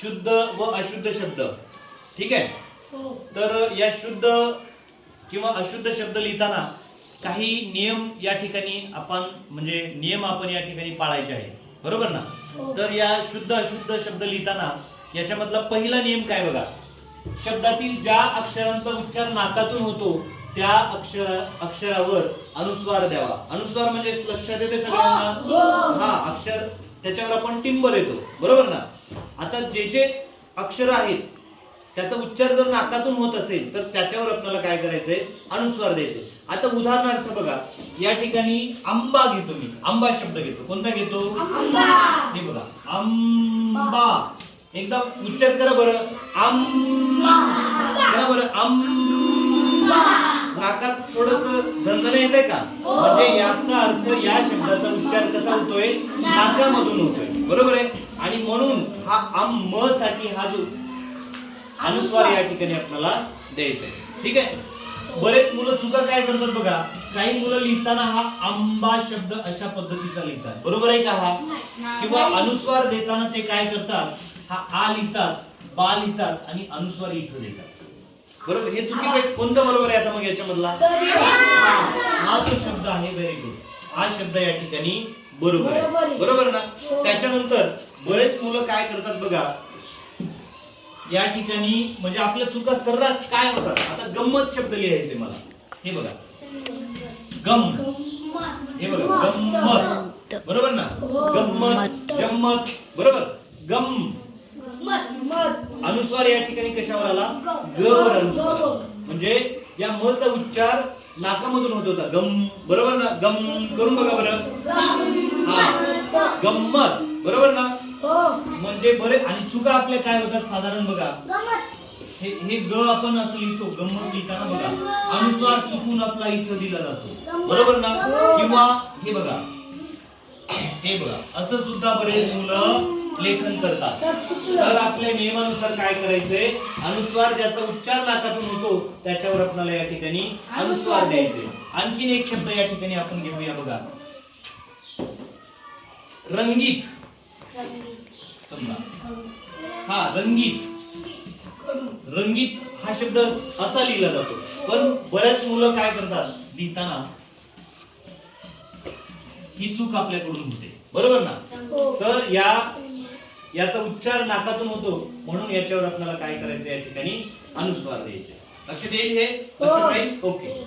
शुद्ध व अशुद्ध शब्द. ठीक आहे? हो. तर या शुद्ध किंवा अशुद्ध शब्द लिहिताना काही नियम या ठिकाणी आपण म्हणजे नियम आपण या ठिकाणी पाळायचे आहे बरोबर ना? हो. तर या शुद्ध अशुद्ध शब्द लिहिताना याच्यामधला पहिला नियम काय बघा? शब्दातील ज्या अक्षरांचा उच्चार नाकातून होतो त्या अक्षर अक्षरावर अनुस्वार द्यावा. अनुस्वार म्हणजे लक्षात येते सगळ्यांना? हो. हा अक्षर. त्याच्यावर आपण टिंब देतो. बरोबर ना? आता जे जे अक्षर आहेत त्याचा उच्चार जर नाकातून होत असेल तर त्याच्यावर आपल्याला काय करायचंय? अनुस्वार द्यायचे आता उदाहरणार्थ बघा या ठिकाणी आंबा घेतो मी. आंबा शब्द घेतो. कोणता घेतो? हे बघा. आंबा. एकदा उच्चार करा बरं. आंबा. करा बरं. आंबा. म्हणजे याचा अर्थ या शब्दाचा उच्चार कसा होतोय? नाकामधून होतोय. बरोबर आहे? आणि म्हणून हा आम म साठी हा जो अनुस्वार या ठिकाणी आपल्याला द्यायचा आहे. ठीक आहे? बरेच मुलं चुका काय करतात बघा? काही मुलं लिहिताना हा आंबा शब्द अशा पद्धतीचा लिहितात. बरोबर आहे का हा? किंवा अनुस्वार देताना ते काय करतात? हा आ लिहितात बा लिहितात आणि अनुस्वार इथं देतात. बरोबर हे चुकीचं आहे. कोणतं बरोबर आहे आता मग याच्यामधला? हा जो शब्द आहे व्हेरी गुड हा शब्द या ठिकाणी बरोबर आहे. बरोबर ना? हो. त्याच्यानंतर बरेच मुलं काय करतात बघा. या ठिकाणी म्हणजे आपल्या चुका सर्रास काय होतात? आता गंमत शब्द लिहायचे मला. हे बघा. गम. हे बघा गंमत. बरोबर ना? हो. गंमत जम्मत. बरोबर? गम. अनुस्वार या ठिकाणी कशावर आला? ग. वर अनुस्वार. म्हणजे या म चा उच्चार नाकामधून होत होता. गम. बरोबर ना? गम. करून बघा बरं. हा. गंमत बरोबर ना? म्हणजे बरे आणि चुका आपल्या काय होतात? साधारण बघा. हे हे ग आपण असं लिहितो. गंमत लिहिताना बघा. अनुस्वार चुकून आपला इथं दिला जातो. बरोबर ना? किंवा हे बघा. हे बघा. असं सुद्धा बरेच मुलं लेखन करतात. तर आपल्या नियमानुसार काय करायचंय? अनुस्वार ज्याचा उच्चार नाकातून होतो त्याच्यावर आपल्याला या ठिकाणी अनुस्वार द्यायचे आणखीन एक शब्द या ठिकाणी आपण घेऊया बघा. रंगीत. समजा. हा रंगीत. रंगीत हा शब्द असा लिहिला जातो. पण बऱ्याच मुलं काय करतात? लिहिताना ही चूक आपल्याकडून होते. बरोबर ना? तर या याचा उच्चार नाकातून होतो. म्हणून याच्यावर आपल्याला काय करायचं या ठिकाणी अनुस्वार द्यायचे. लक्षात येईल हे. राहील ओके.